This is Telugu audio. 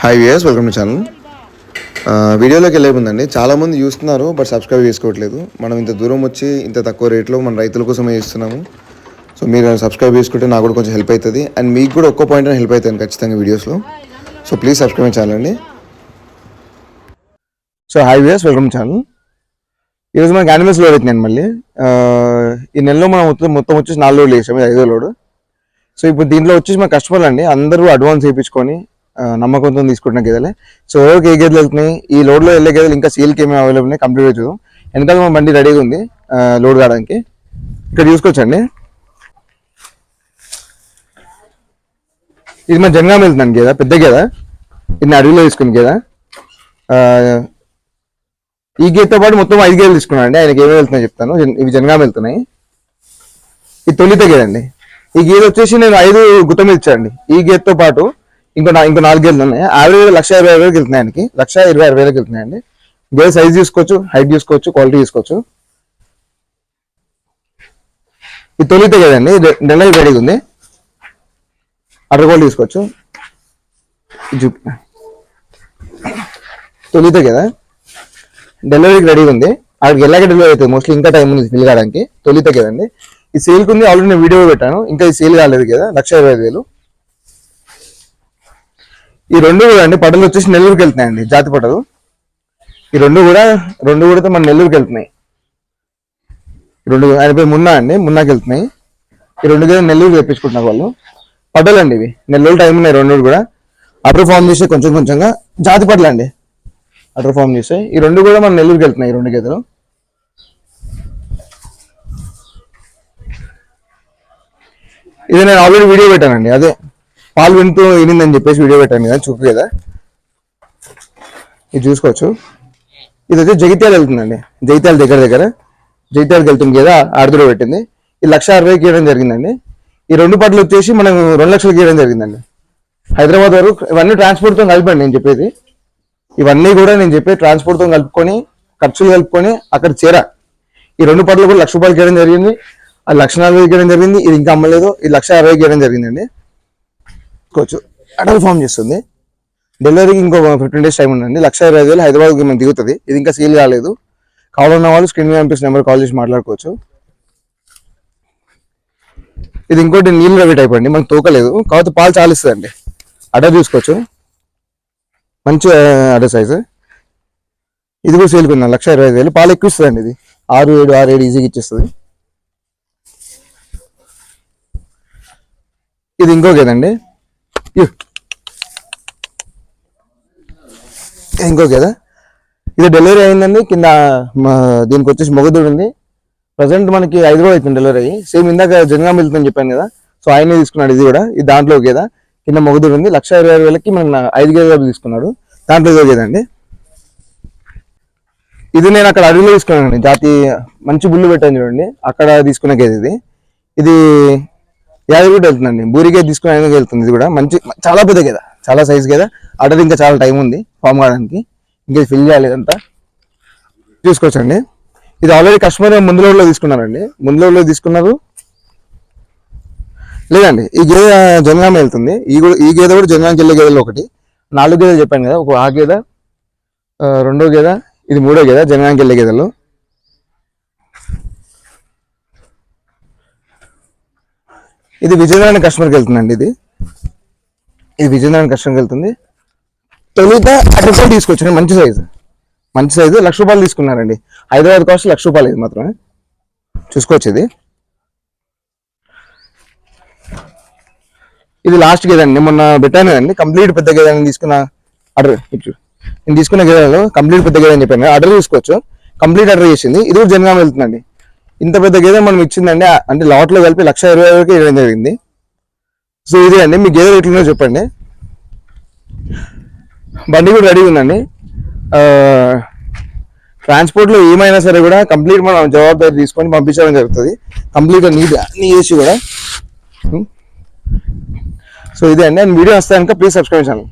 Hi viewers welcome to channel వీడియోలోకి వెళ్ళే ముందండి చాలామంది చూస్తున్నారు బట్ సబ్స్క్రైబ్ చేసుకోవట్లేదు. మనం ఇంత దూరం వచ్చి ఇంత తక్కువ రేట్లో మన రైతుల కోసమే చేస్తున్నాము. సో మీరు సబ్స్క్రైబ్ చేసుకుంటే నాకు కూడా కొంచెం హెల్ప్ అవుతుంది. అండ్ మీకు కూడా ఒక్కో పాయింట్ హెల్ప్ అవుతుంది ఖచ్చితంగా వీడియోస్లో సో ప్లీజ్ సబ్స్క్రైబ్ ఛానల్ అండి. So hi viewers welcome channel ఈరోజు మనకి యానిమల్స్ లోడ్ అవుతున్నాను మళ్ళీ. Uh, ఈ నెలలో మనం మొత్తం మొత్తం వచ్చేసి నాలుగు లోడ్లు వేసాము ఐదో లోడ్ సో ఇప్పుడు దీంట్లో వచ్చేసి మా కస్టమర్లు అండి అందరూ అడ్వాన్స్ వేయించుకొని నమ్మకంతో తీసుకుంటున్న గేదెలే. సో ఎవరికి ఏ గేదెలు వెళ్తున్నాయి ఈ లోడ్లో వెళ్ళే గేదెలు ఇంకా సేల్కి ఏమేమి అవైలబుల్ ఉన్నాయి కంప్లీట్ చూద్దాం వెనకాల మా బండి రెడీగా ఉంది లోడ్ కావడానికి. ఇక్కడ చూసుకోవచ్చండి. ఇది మన జనగాం వెళ్తున్నాను గేద పెద్ద గేద. ఇది అడవిలో తీసుకుని గేద. ఈ గేదతో పాటు మొత్తం ఐదు గేదెలు తీసుకున్నాను అండి ఆయనకి ఏమేమి వెళ్తున్నాయి చెప్తాను. ఇవి జనగాం వెళ్తున్నాయి. ఇది తొలిత గేదండి. ఈ గేద వచ్చేసి నేను ఐదు గుట్టం ఇచ్చానండి ఈ గేదతో పాటు ఇంకో నా- ఇంకో నాలుగు గేదెలు ఉన్నాయి. యావరేజ్ లక్ష ఇరవై ఐదు వేలకు వెళ్తున్నాయి ఆయనకి. లక్ష ఇరవై ఆరు వేలకు వెళ్తున్నాయండి గేదె సైజ్ తీసుకోవచ్చు హైట్ తీసుకోవచ్చు క్వాలిటీ తీసుకోవచ్చు. ఇది తొలితే కదండి నెల రెడీగా ఉంది. అర్ర క్వాలిటీ తీసుకోవచ్చు. తొలితే చూపి కదా. డెలివరీకి రెడీగా ఉంది. అక్కడికి ఎలాగ డెలివరీ అవుతుంది. మోస్ట్లీ ఇంకా టైం ఉంది ఫిల్ కావడానికి. తొలితే కదండి. ఈ సేల్కి ఉంది. ఆల్రెడీ నేను వీడియో పెట్టాను. ఇంకా ఈ సేల్ కాలేదు కదా. లక్ష ఇరవై ఐదు వేలు. ఈ రెండు కూడా అండి పడలు వచ్చేసి నెల్లూరుకి వెళ్తున్నాయండి జాతి పడలు. ఈ రెండు కూడా రెండు కూడా మన నెల్లూరుకి వెళ్తున్నాయి. ఈ రెండు ఆయన పేరు మున్నా అండి మున్నాకి వెళ్తున్నాయి. ఈ రెండు కూడా నెల్లూరు తెప్పించుకుంటున్నారు వాళ్ళు. పడ్డలు అండి ఇవి నెల్లూరు టైం ఉన్నాయి రెండు కూడా. అటర్ ఫామ్ చేసే కొంచెం కొంచెంగా జాతి పడలు అండి. అటర్ ఫామ్ చేసే ఈ రెండు కూడా మన నెల్లూరుకి వెళ్తున్నాయి ఈ రెండు గేదెలు. ఇది నేను ఆల్రెడీ వీడియో పెట్టానండి అదే. పాలు వింటూ వినిందని చెప్పేసి వీడియో పెట్టాను కదా చూపు కదా. ఇది చూసుకోవచ్చు. ఇది వచ్చి జగిత్యాల వెళ్తుందండి. జగిత్యాల దగ్గర దగ్గర. జగిత్యాలకు వెళ్తుంది కదా ఆడుతులో పెట్టింది. ఈ లక్ష అరవైకి ఇవ్వడం జరిగిందండి. ఈ రెండు పట్లు వచ్చేసి మనం రెండు లక్షలకి ఇవ్వడం జరిగిందండి. హైదరాబాద్ వరకు ఇవన్నీ ట్రాన్స్పోర్ట్తో కలిపండి నేను చెప్పేది. ఇవన్నీ కూడా నేను చెప్పే ట్రాన్స్పోర్ట్తో కలుపుకొని ఖర్చులు కలుపుకొని అక్కడ చేరా. ఈ రెండు పట్లు కూడా లక్ష రూపాయలకి ఇవ్వడం జరిగింది. ఆ లక్ష నలభైకి ఇవ్వడం జరిగింది. ఇది ఇంకా అమ్మలేదు. ఈ లక్ష అరవైకి ఇవ్వడం జరిగిందండి. కోవచ్చు అటల్ ఫామ్ చేస్తుంది. డెలివరీకి ఇంకో ఫిఫ్టీన్ డేస్ టైం ఉందండి. లక్ష ఇరవై ఐదు వేలు హైదరాబాద్కి మేము దిగుతుంది. ఇది ఇంకా సీల్ కాలేదు. కావాలన్న వాళ్ళు స్క్రీన్ మీద పంపిస్తున్న నెంబర్ కాల్ చేసి మాట్లాడుకోవచ్చు. ఇది ఇంకోటి నీళ్ళు రవి టైప్ అండి. మనకు తోకలేదు. కాకపోతే పాలు చాలా ఇస్తుందండి అడ్డ చూసుకోవచ్చు. మంచి అడ్డ సైజు ఇది కూడా సేల్కి లక్ష ఇరవై ఐదు వేలు. పాలు ఎక్కువ ఇస్తుందండి ఇది. ఆరు ఏడు ఆరు ఏడు ఈజీగా ఇచ్చేస్తుంది. ఇది ఇంకో గేదండి ఇంకో కదా ఇది డెలివరీ అయిందండి కింద మా దీనికి వచ్చేసి మొగదుడు ఉంది. ప్రజెంట్ మనకి ఐదు రోజులు అవుతుంది డెలివరీ. అయ్యి సేమ్ ఇందాక జనగాం వెళ్తుందని చెప్పాను కదా సో ఆయనే తీసుకున్నాడు ఇది కూడా. ఇది దాంట్లో ఒక కింద మొగదుడు ఉంది. లక్ష ఇరవై ఆరు వేలకి మన ఐదు గేదెలు తీసుకున్నాడు. దాంట్లో ఇదో గేదండి ఇది నేను అక్కడ అడవిలో తీసుకున్నానండి. జాతి మంచి బుల్లు పెట్టాను చూడండి. అక్కడ తీసుకునే గేది ఇది. ఇది యాభై కూడా వెళ్తుందండి బూరికే తీసుకుని ఆయన వెళ్తుంది ఇది కూడా. మంచి చాలా పెద్ద కదా చాలా సైజ్ కదా ఆర్డర్ ఇంకా చాలా టైం ఉంది ఫామ్ కావడానికి. ఇంకా ఫిల్ చేయాలి ఇదంతా. చూసుకోవచ్చండి ఇది ఆల్రెడీ కస్టమర్ ముందు లోడ్లో తీసుకున్నారండి. ముందు లోడ్లో తీసుకున్నారు. లేదండి ఈ గేదె జనగామ వెళ్తుంది. ఈ ఈ గేదె కూడా జనగామకి వెళ్ళే గేదెలు ఒకటి. నాలుగు గేదెలు చెప్పాను కదా ఒక ఆ గేదె రెండో గేదె ఇది మూడో గేదె జనగామకి వెళ్ళే గేదెలు. ఇది విజయనగరం కస్టమర్కి వెళ్తుందండి ఇది. ఇది విజయనగరం కస్టమర్కి వెళ్తుంది. తొలుత అటు తీసుకొచ్చాను మంచి సైజు. మంచి సైజు లక్ష రూపాయలు తీసుకున్నారండి. హైదరాబాద్ కాస్ట్ లక్ష రూపాయలు ఇది మాత్రమే. చూసుకోవచ్చు ఇది. ఇది లాస్ట్ గేదండి మొన్న పెట్టాను కదండి. కంప్లీట్ పెద్ద గేదని తీసుకున్న ఆర్డర్ నేను తీసుకున్న గేదెలో కంప్లీట్ పెద్ద గేదని చెప్పాను. ఆర్డర్ తీసుకోవచ్చు. కంప్లీట్ ఆర్డర్ చేసింది. ఇది కూడా జనగామ వెళ్తుందండి. ఇంత పెద్ద గేదె మనం ఇచ్చిందండి అంటే లాట్లో కలిపి లక్ష ఇరవై వరకు ఇవ్వడం జరిగింది. సో ఇదే అండి మీ గేదె ఎట్లుందో చెప్పండి. బండి కూడా రెడీ ఉందండి. ట్రాన్స్పోర్ట్లో ఏమైనా సరే కూడా కంప్లీట్ మనం జవాబుదారి తీసుకొని పంపించడం జరుగుతుంది. కంప్లీట్గా నీట్ అన్ని చేసి కూడా. Hmm? సో ఇదే అండి అండ్ వీడియో వస్తాను ప్లీజ్ సబ్స్క్రైబ్ ఛానల్